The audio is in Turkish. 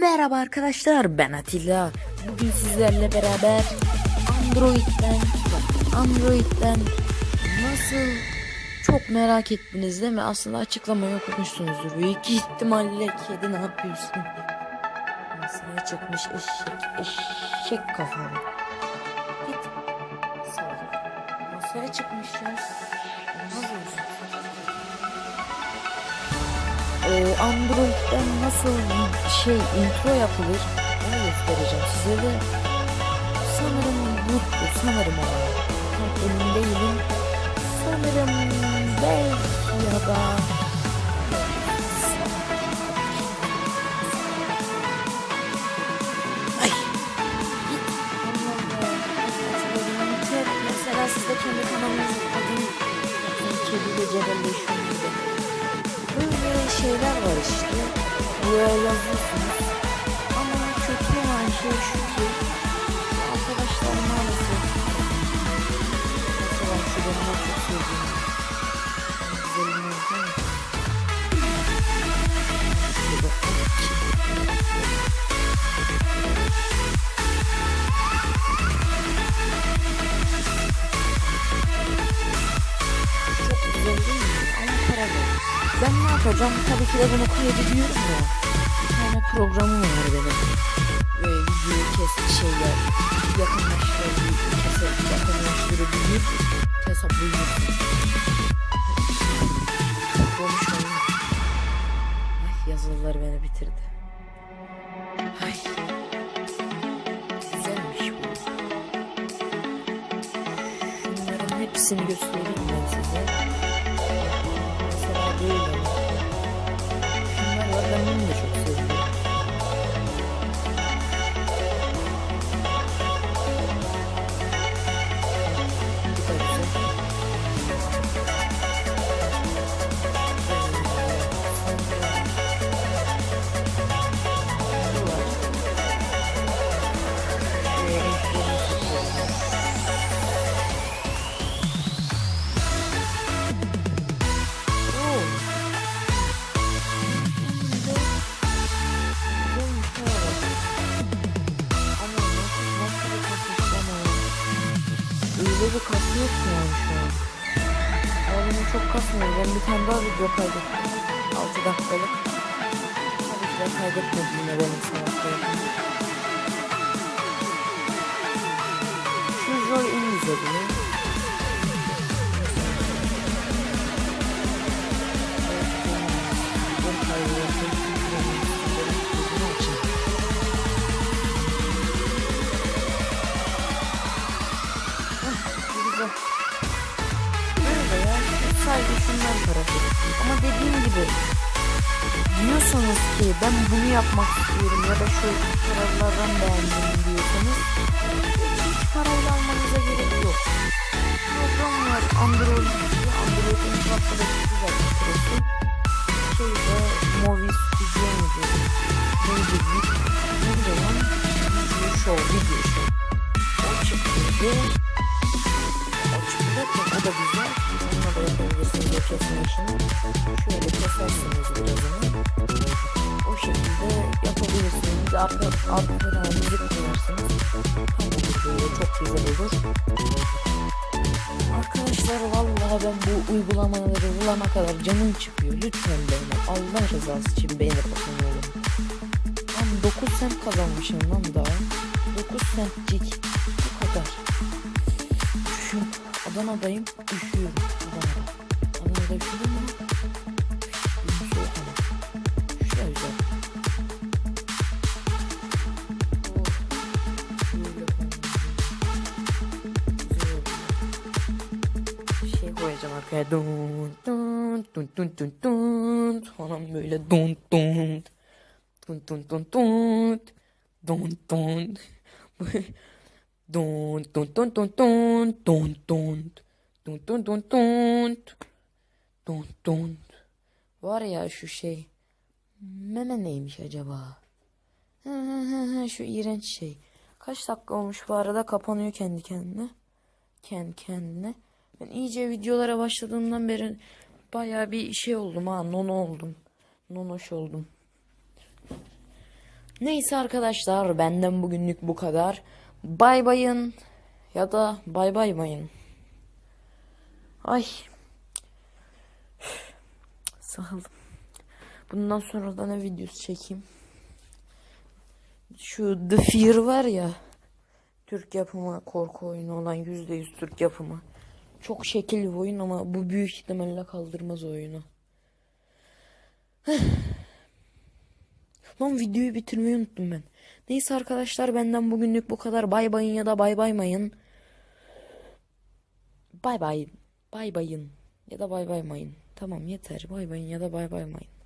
Merhaba arkadaşlar ben Atilla. Bugün sizlerle beraber Android'den Android'den nasıl çok merak ettiniz değil mi? Aslında açıklamayı okumuşsunuzdur. Büyük ihtimalle kedi ne yapıyorsun? Masaya çıkmış eşek eşek kafalı. Masaya çıkmış. Ee, Android'den nasıl şey intro yapılır? Onu göstereceğim size de sanırım buttu sanırım ama. Tam emin değilim. Sanırım belki ya da şeyler var işte. Buraya Yapacağım? Tabii ki de bunu kaydediyorum ya. Bir tane programım var benim. Böyle videoyu kes şeyler yakınlaştırabilir, keser, yakınlaştırabilir, hesaplayabilir. Konuşmayın. Ay yazılılar beni bitirdi. Ay. Güzelmiş bu. Şunların hepsini göstereyim ben size. Yok ki yani şu an. Ama çok kasmıyor. Ben bir tane daha video kaydettim. 6 dakikalık. Tabii ki de kaydetmedim yine benim salaklığım. Şu Joy en güzeli. Sadece şundan tarafı. Ama dediğim gibi diyorsanız ki ben bunu yapmak istiyorum ya da şu taraflardan beğendim diyorsanız hiç parayla almanıza gerek yok. Program var Android. Android'in kulaklığı güzel süresi. Şeyde Movi Studio muydu? Neydi? Neydi lan? Video Show, Video Show. O çıktıydı. O çıktı. O da güzel. O kesme işini. Şöyle. O şekilde yapabilirsiniz. Arka, arka falan müzik koyarsınız. Çok güzel olur. Arkadaşlar vallahi ben bu uygulamaları bulana kadar canım çıkıyor. Lütfen beğenin. Allah rızası için beğenip bakın oğlum. Lan 9 sent kazanmışım lan daha. 9 centcik. Bu kadar. Üşüyorum. Adana'dayım. Üşüyorum. Üşüdüm mü? Üşüdüm soğuk ama. Şöyle güzel. Oh. Böyle koyalım. Güzel oldu. Şey koyacağım arkaya. Dun dun dun dun dun dun. Falan böyle dun dun. Dun dun dun dun. Dun dun. Dun dun dun dun dun dun dun dun dun dun dun dun dun Var ya şu şey meme neymiş acaba? Şu iğrenç şey. Kaç dakika olmuş bu arada kapanıyor kendi kendine. Kendi kendine. Ben iyice videolara başladığımdan beri bayağı bir şey oldum ha. Nono oldum. Nonoş oldum. Neyse arkadaşlar benden bugünlük bu kadar. Bay bayın ya da bay bay mayın. Ay. Sıkıldım. Bundan sonra da ne videosu çekeyim? Şu The Fear var ya. Türk yapımı korku oyunu olan %100 Türk yapımı. Çok şekil bir oyun ama bu büyük ihtimalle kaldırmaz oyunu. Lan videoyu bitirmeyi unuttum ben. Neyse arkadaşlar benden bugünlük bu kadar. Bay bayın ya da bay baymayın. Bay bay. Bay bayın ya da bay baymayın. Tamam yeter. Bay bayın ya da bay baymayın.